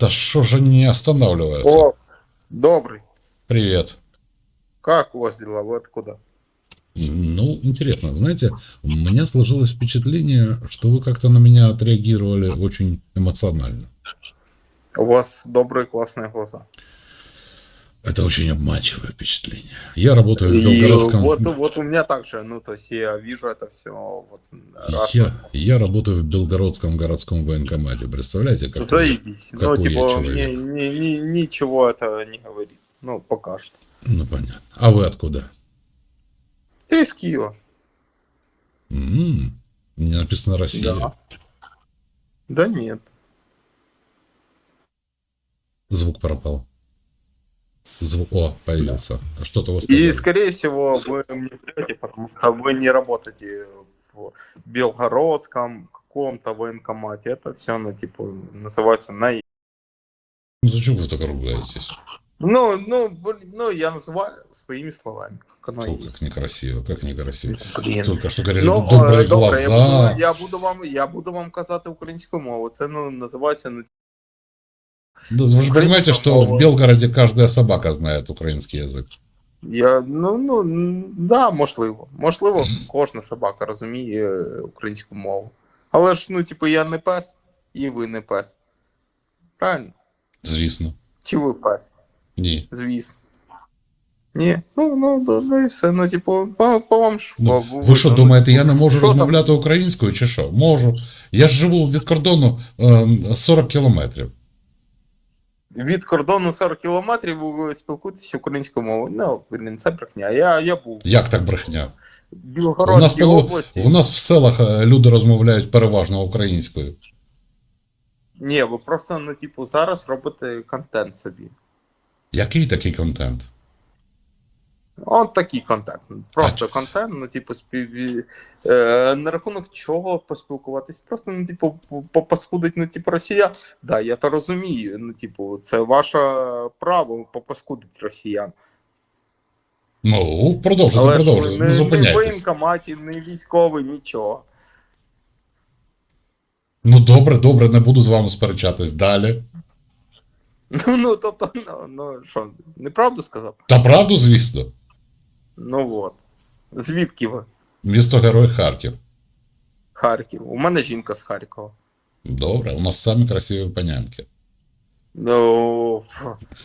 Да что же не останавливается? О, добрый. Привет. Как у вас дела? Вы откуда? Ну, интересно, знаете, у меня сложилось впечатление, что вы как-то на меня отреагировали очень эмоционально. У вас добрые классные глаза. Это очень обманчивое впечатление. Я работаю в И Белгородском... вот, вот у меня также, ну, то есть я вижу это все вот раз. Я, я работаю в Белгородском городском военкомате. Представляете, как Заебись. Ну, какой я типа, человек. мне ни- ни- ничего это не говорит. Ну, пока что. Ну, понятно. А вы откуда? Я из Киева. М, Не написано Россия. Да. Да нет. Звук пропал. Звук. О, появился. А Что-то вы И, сказали. скорее всего, вы мне врете, потому что вы не работаете в Белгородском каком-то военкомате. Это все, ну, типа, называется на Ну, зачем вы так ругаетесь? Ну, ну, блин, ну, я называю своими словами, как оно Фу, есть. как некрасиво, как некрасиво. Блін. Только что говорили, Ну, добрые е, добре, я глаза. буду, я буду вам, я буду вам казати українською мовою. Це ну називається ну Да, вы же понимаете, что в Белгороде каждая собака знает украинский язык. я ну ну да, можливо. Можливо, кожна собака розуміє е, українську мову. Але ж ну, типу, я не пес, і ви не пес. Правильно? Звісно. Чи ви пес? Ні. Звісно. Ні, ну ну да, да і все. Ну, типу, по, по вам ж Ну, по- ви що ну, думаєте, я не можу що там? розмовляти українською чи що? Можу. Я ж живу від кордону е, 40 кілометрів. Від кордону 40 кілометрів спілкуєтеся українською мовою. Ну, блін, це брехня. Я, я був Як так брехня? в У нас, Білгородській полу- області. у нас в селах е, люди розмовляють переважно українською. Ні, ви просто, ну, типу, зараз робите контент собі. Який такий контент? От такий контент. Просто контент, ну, типу, спів... е, на рахунок чого поспілкуватись. Просто, ну, типу, попаскудить, ну, типу, Росія. Да, я то розумію. Ну, типу, це ваше право попаскудить росіян. Ну, продовжуйте, Але продовжуйте, не, не не в воєнкоматі, не військовий, нічого. Ну, добре, добре, не буду з вами сперечатись далі. Ну, ну тобто, ну, ну що, неправду сказав? Та правду, звісно. Ну от. Звідки ви? Місто Герой Харків. Харків. У мене жінка з Харкова. Добре, у нас самі красиві панянки. Ну,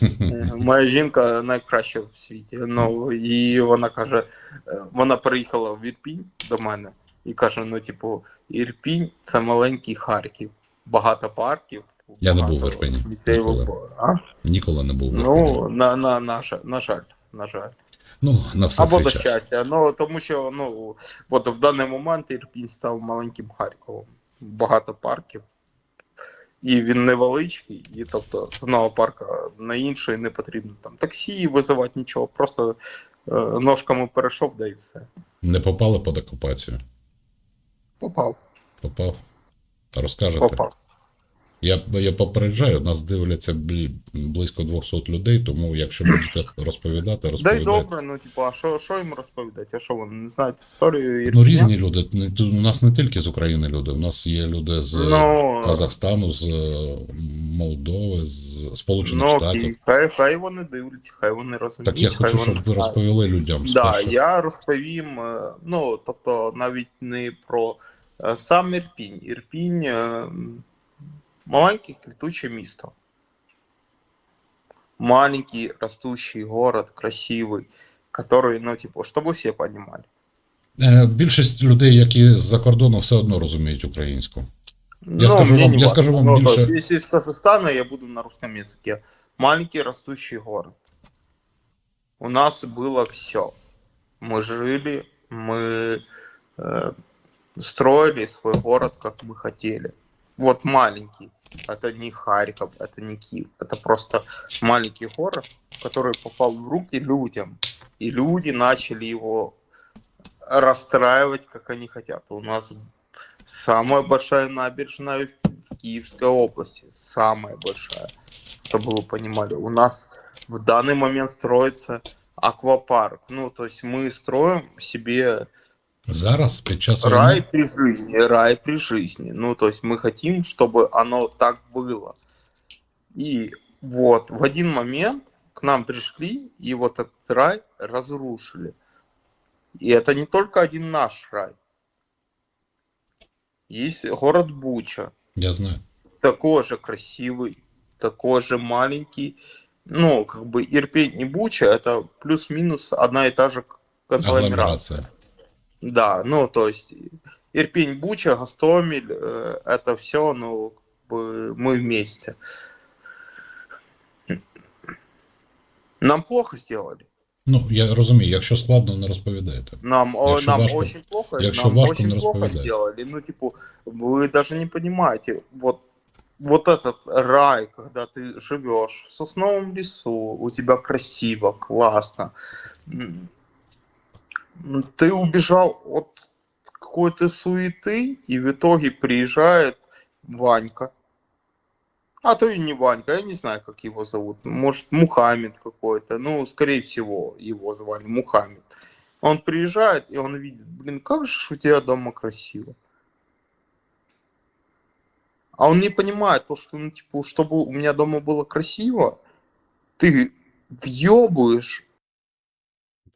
моя жінка найкраща в світі. Ну, і вона каже, е, вона переїхала в Ірпінь до мене і каже: ну, типу, Ірпінь це маленький Харків. Багато парків. Я не був в Ірпені ніколи. А? Ніколи не був. в Ірпені. Ну, на, на, на, на жаль, на жаль. Ну, на все Або свій до час. щастя. Ну тому що ну от в даний момент Ірпінь став маленьким Харковом. Багато парків. І він невеличкий, і тобто з одного парка на інший не потрібно там таксі визивати нічого, просто е, ножками перейшов, да і все. Не попали під окупацію. Попав, Попав. Розкажете. попав. Я, я попереджаю, нас дивляться близько 200 людей, тому якщо будете розповідати, Да й добре, ну типу, а що, що їм розповідати? А що вони не знають історію Ірпіня? Ну, різні люди. У нас не тільки з України люди, у нас є люди з Ну, Казахстану, з е, Молдови, з Сполучених ну Штатів. окей, хай, хай вони дивляться, хай вони розуміють. Так я хай хочу, щоб ви знають. розповіли людям Да, спершу. я розповім, е, ну, тобто навіть не про е, сам Ірпінь. Ірпінь е, м, маленьке квітуче місто. Маленький растущий город, красивый, который, ну, типу, чтобы все понимали. Е, Більшість людей, які з-за кордону, все одно розуміють українську. Ну, скажу мне вам- не я важно. скажу вам Ну, то больше. есть, Если из Казахстана, я буду на русском языке. Маленький растущий город. У нас было все. Мы жили, мы э, строили свой город, как мы хотели. Вот маленький. Это не Харьков, это не Киев. Это просто маленький город, который попал в руки людям. И люди начали его расстраивать, как они хотят. У нас самая большая набережная в Киевской области. Самая большая. Чтобы вы понимали. У нас в данный момент строится аквапарк. Ну, то есть мы строим себе Зараз, під час рай війни, при жизни, рай при жизни. Ну, то есть мы хотим, чтобы оно так было. И вот в один момент к нам пришли и вот этот рай разрушили. И это не только один наш рай. Есть город Буча, Я знаю. такой же красивый, такой же маленький. Ну, как бы Ирпень и Буча это плюс-минус одна и та же конгломерация. Агломерация. Да, ну то есть Ирпень, Буча, Гастомель, э, это все, ну, как бы мы вместе. Нам плохо сделали. Ну, я розумію, якщо складно, не розповідайте. Нам, о, Якщо нам важко- очень плохо, якщо нам важко, очень не плохо розповідай. сделали. Ну, типа, вы даже не понимаете, вот, вот этот рай, когда ты живешь в сосновом лесу, у тебя красиво, классно. ты убежал от какой-то суеты, и в итоге приезжает Ванька. А то и не Ванька, я не знаю, как его зовут. Может, Мухаммед какой-то. Ну, скорее всего, его звали Мухаммед. Он приезжает, и он видит, блин, как же у тебя дома красиво. А он не понимает то, что, ну, типа, чтобы у меня дома было красиво, ты въебываешь,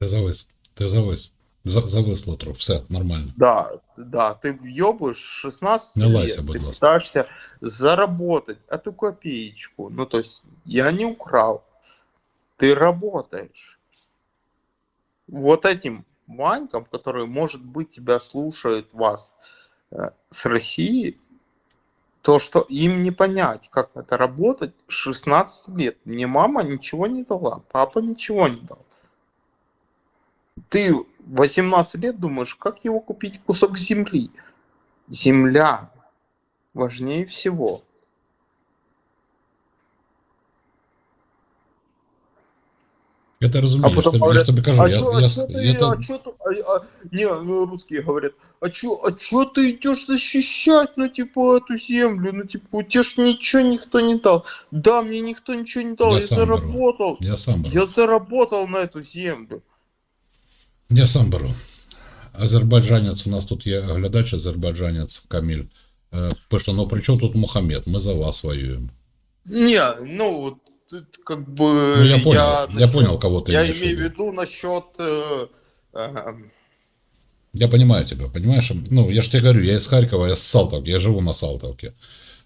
Ти завис. Ти завис. За- Зависло трохи. Все, нормально. да, да, ты въебываешь 16 Не лет, лайся, ты ласка. пытаешься заработать эту копеечку. Ну, то есть, я не украл, ты работаешь. Вот этим Ванькам, который, может быть, тебя слушает, вас, э, с России, то, что им не понять, как это работать, 16 лет. Мне мама ничего не дала, папа ничего не дал. Ты 18 лет думаешь, как его купить кусок земли? Земля важнее всего. Я те розумію, А я, ж потім тобі, я говорять, ж тобі кажу, А я, чё, я, а чё ты, я, а те- чё ты, а, а, не, ну русские говорят, а чё, а чё ты идешь защищать, ну типа эту землю, ну типа, тебе ж ничего никто не дал. Да, мне никто ничего не дал, Я я, сам беру. заработал, я сам беру. я заработал на эту землю. Я сам беру. Азербайджанець, у нас тут є глядач, азербайджанець Каміль. Е, Пише, ну при чому тут Мухаммед? Ми за вас воюємо. Не, ну вот тут как бы Ну, я понял, я, насчёт- понял, кого ты я имеешь в имею в виду. виду насчет э, э, Я понимаю тебя, понимаешь? Ну, я же тебе говорю, я из Харькова, я с Салтовки, я живу на Салтовке.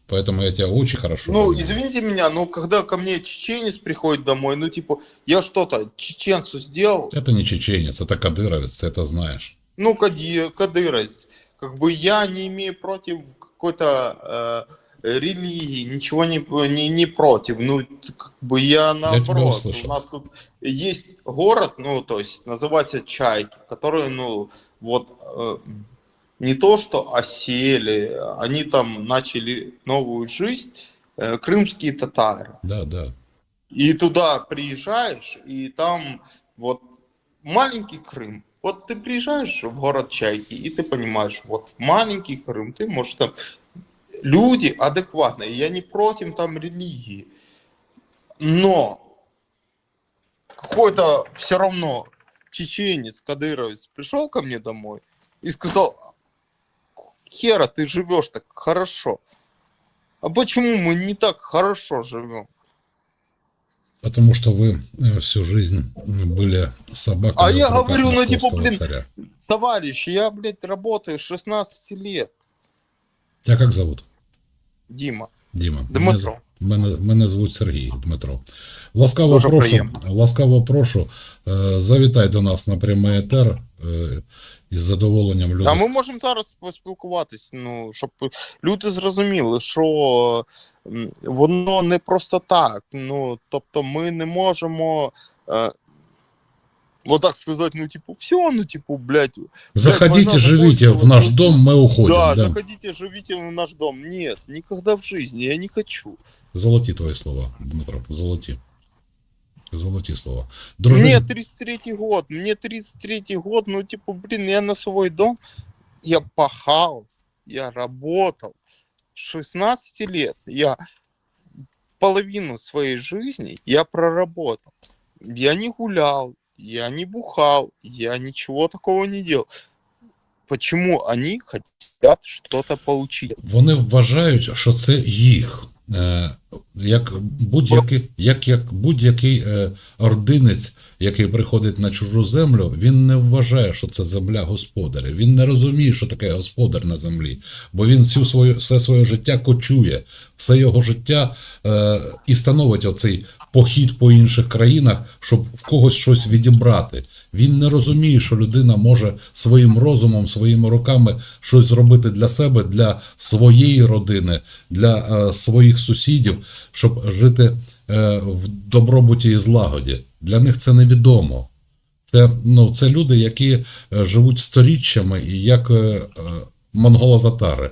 Поэтому я тебя очень хорошо Ну, понимаю. извините меня, но когда ко мне чеченец приходит домой, ну, типа, я что-то чеченцу сделал, Это не чеченец, это кадыровец, ты это знаешь. ну, кади, кадырось, как бы я не имею против какой-то э, религии, ничего не, не, не против, ну, как бы я наоборот, услышал. у нас тут есть город, ну, то есть называется Чайки, которые, ну, вот, э, не то что осели, они там начали новую жизнь, э, крымские татары. Да, да. И туда приезжаешь, и там вот маленький Крым. Вот ты приезжаешь в город Чайки, и ты понимаешь, вот маленький Крым, ты можешь там... Люди адекватные, я не против там религии, но какой-то все равно чеченец, кадыровец пришел ко мне домой и сказал, Хера, ты живешь так хорошо. А почему мы не так хорошо живем? Потому что вы э, всю жизнь были собаками. А я говорю, ну, типа, блин, царя. Товарищ, я, блядь, работаю с 16 лет. Тебя как зовут? Дима. Діма. Дмитро. Мене, мене, звуть Сергій Дмитро. Ласкаво Дуже прошу, приємно. ласкаво прошу, е, завітай до нас на прямий етер е, із задоволенням люди. А ми можемо зараз поспілкуватись, ну, щоб люди зрозуміли, що воно не просто так. Ну, тобто ми не можемо. Е, вот так сказати, ну, типу, все, ну, типу, блядь, Заходите, живите в наш дом, мы уходим. да, да. заходите, живите в наш дом. Нет, никогда в жизни, я не хочу. Золоті твої слова, Дмитро, золоті. Золоті слова. Дружина, Мне 33 год, мне 33 год, ну, типа, блин, я на свой дом, я пахал, я работал. С 16 лет я половину своей жизни я проработал. Я не гулял, я не бухал, я ничего такого не делал. Почему они хотят что-то получить? Вони вважають, що це їх. Як будь-який, як, як будь-який е, ординець, який приходить на чужу землю, він не вважає, що це земля господаря. Він не розуміє, що таке господар на землі, бо він всю свою, все своє життя кочує, все його життя е, і становить оцей похід по інших країнах, щоб в когось щось відібрати. Він не розуміє, що людина може своїм розумом, своїми руками щось зробити для себе, для своєї родини, для е, своїх сусідів, щоб жити е, в добробуті і злагоді. Для них це невідомо. Це, ну, це люди, які е, живуть сторіччями, як е, монголо-татари.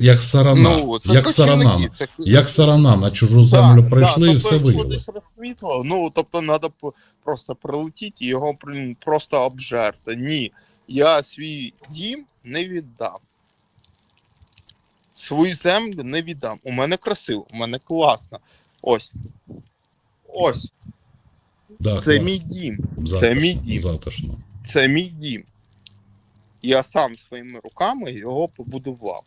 Як сарана, Ну, це як сарана, це- як сарана на чужу землю прийшли і тобто, все виїли. десь розквітло, ну тобто треба просто прилетіти і його просто обжерти. Ні, я свій дім не віддам. Свою землю не віддам. У мене красиво, у мене класно. Ось. Ось. Да, Це клас. мій дім. Це Затишно, мій дім. Затишно. Це мій дім. Я сам своїми руками його побудував.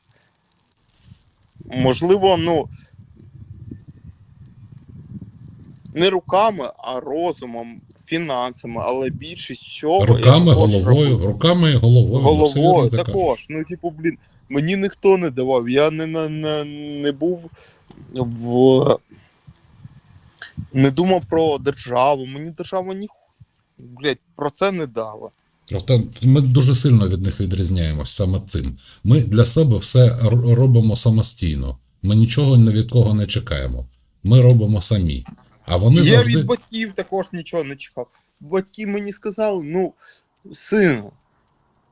Можливо, ну. Не руками, а розумом, фінансами, але більшість чого. Руками, також головою, руками і головою. Головою також. Ну, типу, блін, мені ніхто не давав. Я не, не, не, не був в. Не думав про державу. Мені держава ні блядь, про це не дала. Ми дуже сильно від них відрізняємось саме цим. Ми для себе все робимо самостійно. Ми нічого ні від кого не чекаємо. Ми робимо самі. А вони я завжди. від батьків також нічого не чекав. Батьки мені сказали: ну, сину,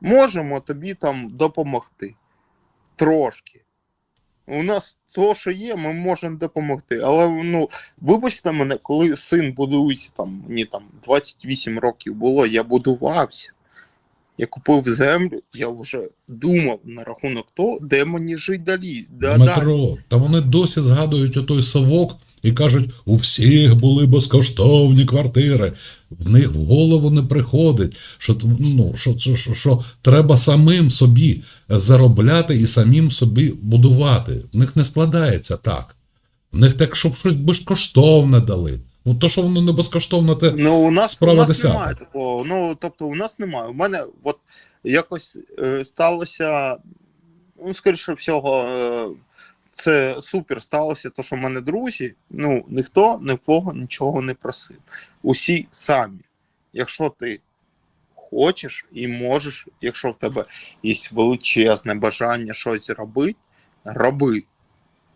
можемо тобі там допомогти. Трошки. У нас то, що є, ми можемо допомогти. Але ну, вибачте мене, коли син будується, там, мені там 28 років було, я будувався. Я купив землю, я вже думав на рахунок того, де мені жити далі. Да, далі. да. та вони досі згадують отой совок і кажуть, у всіх були безкоштовні квартири. В них в голову не приходить, що, ну, що, що, що, що треба самим собі заробляти і самим собі будувати. В них не складається так. В них так, щоб щось безкоштовне дали. Ну, то, що воно не безкоштовне, те Ну, у нас, Справа у нас десята. немає такого. Ну, тобто, у нас немає. У мене от якось е, сталося, ну, скоріше всього, е, це супер сталося, то що в мене друзі, ну, ніхто нікого нічого не просив. Усі самі. Якщо ти хочеш і можеш, якщо в тебе є величезне бажання щось зробити, роби.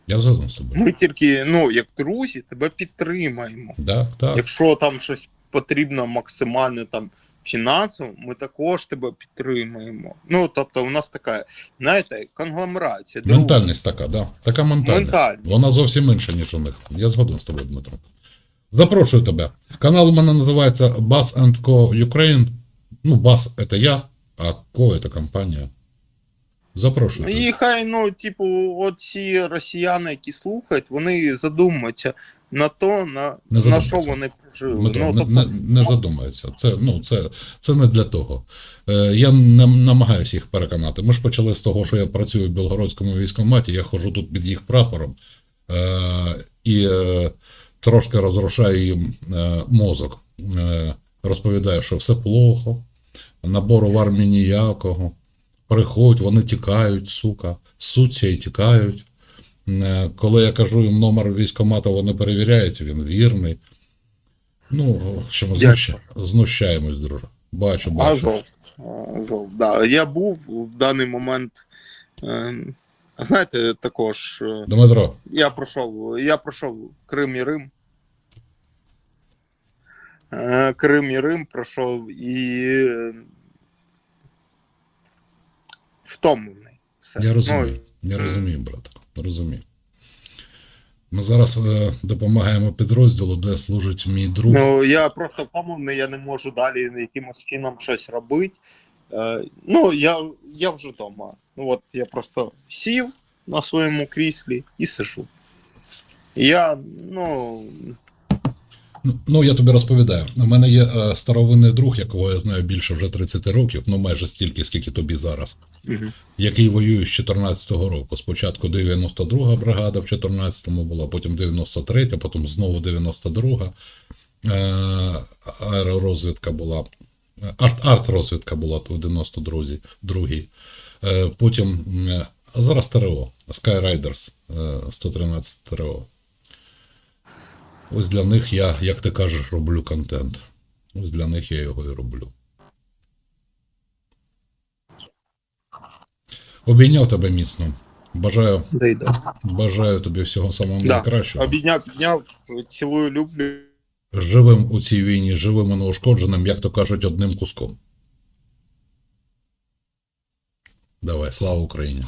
я згоден з тобою. Ми тільки, ну, як друзі, тебе підтримаємо. Так, так. Якщо там щось потрібно максимально там фінансово, ми також тебе підтримуємо. Ну, тобто, у нас така, знаєте, конгломерація. друг- Ментальність така, да. Така ментальність. Ментальність. Вона зовсім інша, ніж у них. Я згоден з тобою, Дмитро. Запрошую тебе. Канал у мене називається Bass and Co Ukraine. Ну, Bass це я, а Co це компанія. Запрошую. І хай, ну, типу, от ці росіяни, які слухають, вони задумаються на то, на, Не на що вони прожили. Дмитро, ну, не, тобто, не, не задумаються. Це, ну, це, це не для того. Е, я не намагаюся їх переконати. Ми ж почали з того, що я працюю в Білгородському військкоматі, я ходжу тут під їх прапором е, і е, трошки розрушаю їм е, мозок. Е, розповідаю, що все плохо, набору в армії ніякого. Приходять, вони тікають, сука, суться і тікають. Е, Коли я кажу їм номер військкомату, вони перевіряють, він вірний. Ну, що ми Дякую. знуща... знущаємось, друже. Бачу, бачу. Азов. Азов, да. Я був в даний момент. Е, знаєте, також. е, Дмитро, Я пройшов, я пройшов Крим і Рим. Е, Крим і Рим пройшов і втомлений. Все. я розумію. Ну, Я розумію, браток. Розумію. Ми зараз е, допомагаємо підрозділу, де служить мій друг. ну, я просто втомлений, я не можу далі якимось чином щось робити. Е, ну, я, я вже вдома. Ну, от я просто сів на своєму кріслі і сижу. Я, ну, Ну, я тобі розповідаю. У мене є е, старовинний друг, якого я знаю більше вже 30 років, ну майже стільки, скільки тобі зараз, Угу. який воює з 14-го року. Спочатку 92-га бригада в 14-му була, потім 93-я, потім знову 92-га. Е, аеророзвідка була. е, Арт, арт-розвідка була в 92-й. Е, потім, е, зараз ТРО, Skyriders, е, 113 ТРО. Ось для них я, як ти кажеш, роблю контент. Ось для них я його і роблю. Обійняв тебе міцно. Бажаю, Да бажаю тобі всього самого Да. найкращого. Объединял, объединял, целую, люблю. Живим у цій війні, живим і неушкодженим, як то кажуть, одним куском. Давай, слава Україні!